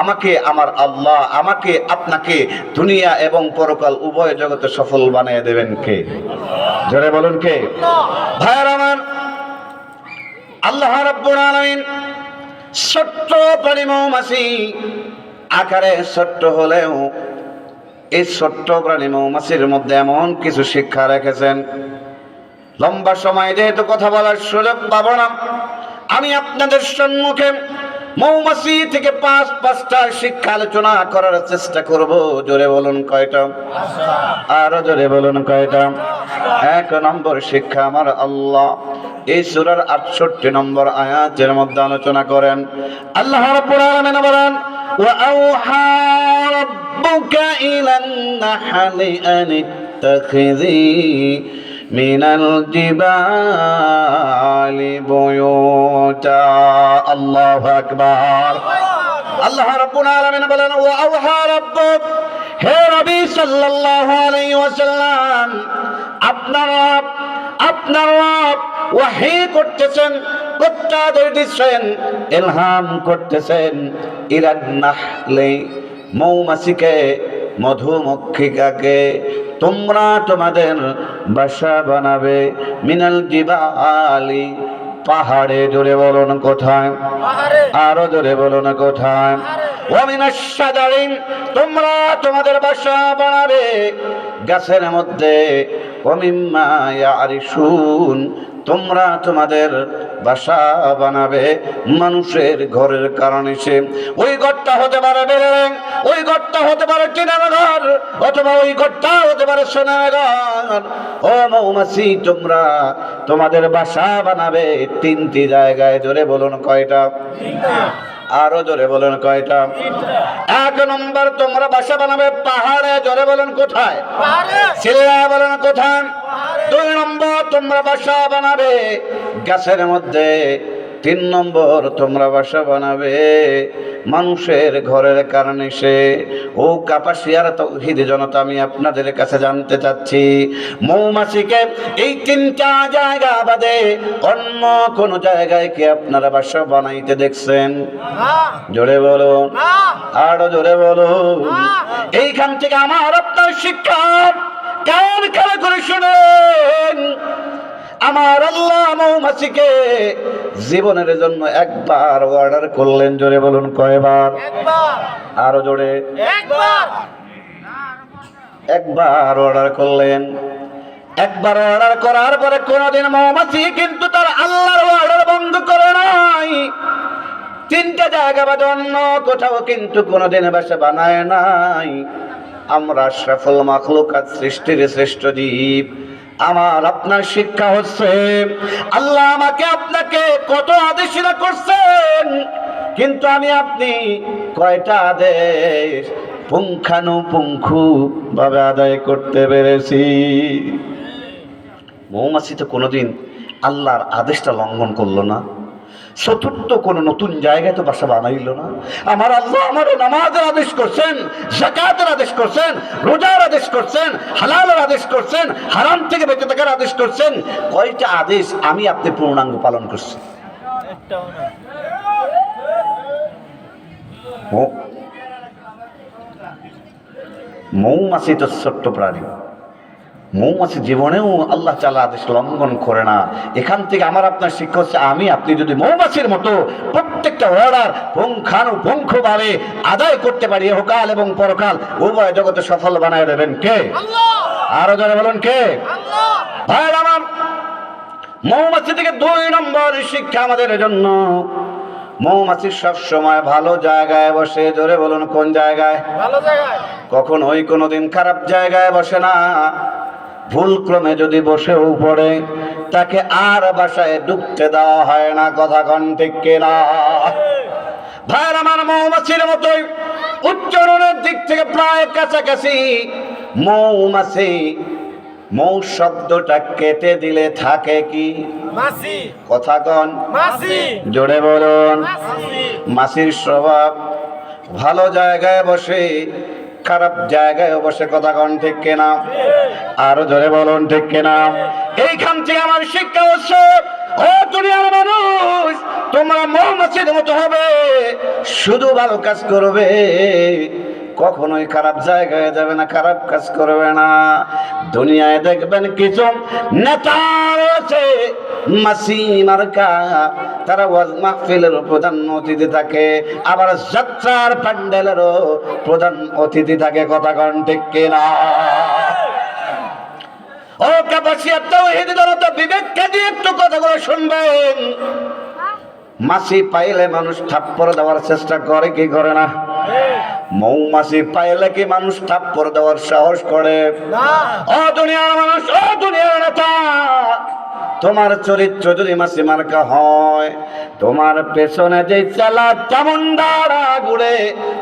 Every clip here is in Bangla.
আমাকে আমার আল্লাহ আমাকে আপনাকে দুনিয়া এবং পরকাল উভয় জগতে সফল বানিয়ে দেবেন কে? জোরে বলুন কে? ভাইয়ার আমার, আল্লাহ রাব্বুল ছোট্ট প্রাণী মৌমাছি আকারে ছোট্ট হলেও এই ছোট্ট প্রাণী মৌমাছির মধ্যে এমন কিছু শিক্ষা রেখেছেন। লম্বা সময় যেহেতু কথা বলার সুযোগ পাবো না, আমি আপনাদের সম্মুখে মৌমাছি থেকে পাঁচ পাঁচটা শিক্ষা আলোচনা করার চেষ্টা করব জোরে বলুন কয়টা আরো জোরে বলুন কয়টা এক নম্বর শিক্ষা আমার আল্লাহ এই সূরার 68 নম্বর আয়াতের মধ্যে আলোচনা করেন আল্লাহ রাব্বুল আলামিন বলেন وأوحى ربك إلى النحل أن اتخذي من الجبال بيوتا আল্লাহ আকবার। আল্লাহ রাব্বুল আলামিন বলেন, ওয়া আওহা রাব্বুক, হে নবী সাল্লাল্লাহু আলাইহি ওয়াসাল্লাম, আপনার রব আপনার রব ওয়াহি করতেছেন প্রত্যাদেশ দিচ্ছেন, ইলহাম করতেছেন, ইরান নাহলে মৌমাছিকে, মধুমক্ষিকাকে তোমরা তোমাদের বাসা বানাবে, মিনাল জিবা আলী পাহাড়ে জোরে বলুন কোথায়? আরও জোরে বলুন কোথায়? তোমরা তোমাদের বাসা বানাবে। গাছের মধ্যে তোমরা তোমাদের বাসা বানাবে। মানুষের ঘরের কারণে সে ওই ঘরটা হতে পারে বিল্ডিং ওই ঘরটা হতে পারে টিনের ঘর অথবা ওই ঘরটা হতে পারে সোনার ঘর ও মৌমাছি তোমরা তোমাদের বাসা বানাবে তিনটি জায়গায়, জোরে বলুন কয়টা? আরও জোরে বলুন কয়টা? এক নম্বর, তোমরা বাসা বানাবে পাহাড়ে, জোরে বলুন কোথায়? ছেলেরা বলেন কোথায়? দুই নম্বর, তোমরা বাসা বানাবে গাছের মধ্যে তিন নম্বর তোমরা বাসা বানাবে মানুষের ঘরের কারণে সে। ও কাপাসিয়ার তৌহিদ জনতা আমি আপনাদের কাছে জানতে চাচ্ছি মৌমাছিকে এই তিনটা জায়গা বাদে অন্য কোন জায়গায় কি আপনারা বাসা বানাইতে দেখছেন? জোরে বলুন আরও জোরে বলুন এইখান থেকে আমার আপনার শিক্ষা কান খেলা করে শুনেন? আমার আল্লাহ মৌমাছিকে জীবনের জন্য একবার অর্ডার করলেন জোরে বলুন কয়বার? আরও জোরে। একবার। অর্ডার করলেন। একবার অর্ডার করার পরে কোনোদিন মৌমাছি কিন্তু তার আল্লাহর অর্ডার বন্ধ করে নাই। তিনটা জায়গা বাদে অন্য কোথাও কিন্তু কোনোদিন বাসা বানায় নাই। আমরা সফল মাখলুকাত সৃষ্টির শ্রেষ্ঠ জীব। আমার আপনার শিক্ষা হচ্ছে, আল্লাহ আমাকে আপনাকে কত আদেশিরা করছেন, কিন্তু আমি আপনি কয়টা আদেশ পুঙ্খানুপুঙ্খু ভাবে আদায় করতে পেরেছি? মৌমাছি তো কোনোদিন আল্লাহর আদেশটা লঙ্ঘন করল না। চতুর্থ কোন নতুন জায়গায় তো বাসা বানাইল না। আমার আল্লাহ আমার নামাজের আদেশ করছেন জাকাতের আদেশ করছেন, রোজার আদেশ করছেন, হালালের আদেশ করছেন, হারাম থেকে বেঁচে থাকার আদেশ করছেন। কয়টা আদেশ আমি আপনি পূর্ণাঙ্গ পালন করছি। মৌমাছি তো ছোট্ট প্রাণী। মৌমাছি জীবনেও আল্লাহ চালা আদেশ লঙ্ঘন করে না। এখান থেকে আমার আপনার শিক্ষা হচ্ছে আমি আপনি যদি মৌমাছির মতো প্রত্যেকটা অর্ডার পুঙ্খানুপুঙ্খ ভাবে আদায় করতে পারি হোকাল এবং পরকাল উভয় জগতে সফল বানায় দেবেন কে? আরও যারা বলেন কে? ভাই আমার মৌমাছি থেকে দুই নম্বর শিক্ষা আমাদের জন্য। মৌমাছি সব সময় ভালো জায়গায় বসে জোরে বলুন কোন জায়গায়? কখন ওই কোনোদিন খারাপ জায়গায় বসে না। ভুল ক্রমে যদি বসেও পড়ে তাকে আর বাসায় ঢুকতে দেওয়া হয় না কথা কন ঠিক কিনা? ভাইয়ের আমার মৌমাছির মতোই উচ্চারণের দিক থেকে প্রায় কাছাকাছি মৌমাছি মৌ শব্দটা কেটে দিলে থাকে কি? মাসি কথা কন। মাসি জোরে বলুন। মাসির স্বভাব ভালো জায়গায় বসে খারাপ জায়গায় অবশ্যই কথা কন, ঠিক কেনা? আরও ধরে বলুন, ঠিক কেনা? এইখান থেকে আমার শিক্ষা হচ্ছে মানুষ, তোমরা মৌমাছির মতো হবে, শুধু ভালো কাজ করবে। কখনোই খারাপ জায়গায় যাবে না, খারাপ কাজ করবে না। দুনিয়ায় দেখবেন কিছু নেতা রয়েছে প্রধান অতিথি থাকে। আবার প্রধান অতিথি থাকে, কথা ও বিবেককে দিয়ে একটু কথাগুলো শুনবেন। মাসি পাইলে মানুষ থাপ্পড় দেওয়ার চেষ্টা করে, কি করে না? মৌমাছি পাইলে কি মানুষ থাপ্পড় দেওয়ার সাহস করে? ও দুনিয়ার মানুষ ও দুনিয়ার নেতা! তোমার চরিত্র যদি মাসি মার্কা হয় তোমার পেছনে যে চালা তেমন দাঁড়া ঘুরে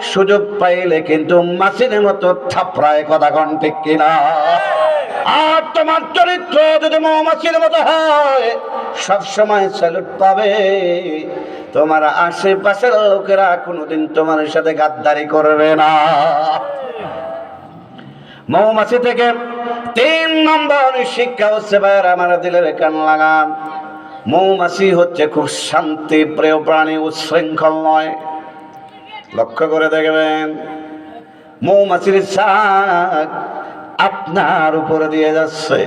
সুযোগ পাইলে কিন্তু মাসির মতো থাপড়ায় কথা কন ঠিক কিনা? আর তোমার চরিত্র যদি মৌমাছির মতো হয় সবসময় স্যালুট পাবে। তোমার আশেপাশের লোকেরা কোনোদিন তোমার সাথে গাদ্দারি করবে না। মৌমাছি থেকে তিন নম্বর শিক্ষা হচ্ছে, ভাইয়ের আমার দিলের কান লাগান। মৌমাছি হচ্ছে খুব শান্তি, প্রিয় প্রাণী, উচ্ছৃঙ্খল নয়। লক্ষ্য করে দেখবেন, মৌমাছির শাক আপনার উপরে দিয়ে যাচ্ছে।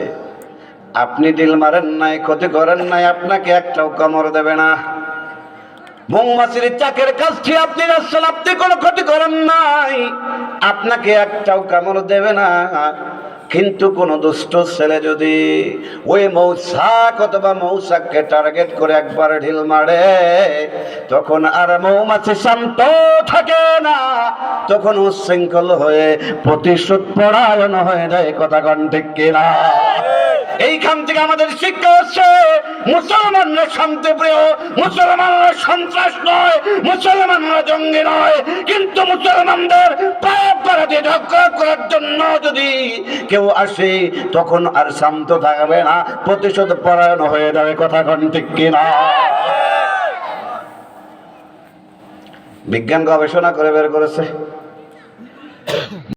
আপনি ডিল মারেন নাই, ক্ষতি করেন নাই, আপনাকে একটাও কামড় দেবে না। মৌমাছির চাকের কাজটি আপনি রাখছেন আপনি কোনো ক্ষতি করেন নাই। আপনাকে একটাও কামড় দেবে না। কিন্তু কোন দুষ্ট ছেলে যদি ওই মৌসাক অথবা মৌসাককে টার্গেট করে একবার ঢিল মারে, তখন আর মৌমাছি শান্ত থাকে না। তখন উচ্ছৃঙ্খল হয়ে প্রতিশোধ পরায়ণ হয়ে যায়। কথা কন ঠিক কিনা? এইখান থেকে আমাদের শিক্ষা হচ্ছে মুসলমানরা শান্তিপ্রিয় মুসলমানরা সন্ত্রাস নয়, মুসলমানরা জঙ্গি নয়। কিন্তু মুসলমানদের করার জন্য যদি কেউ আসে, তখন আর শান্ত থাকবে না, প্রতিশোধ পরায়ণ হয়ে যাবে, কথা ঠিক কিনা? বিজ্ঞান গবেষণা করে বের করেছে।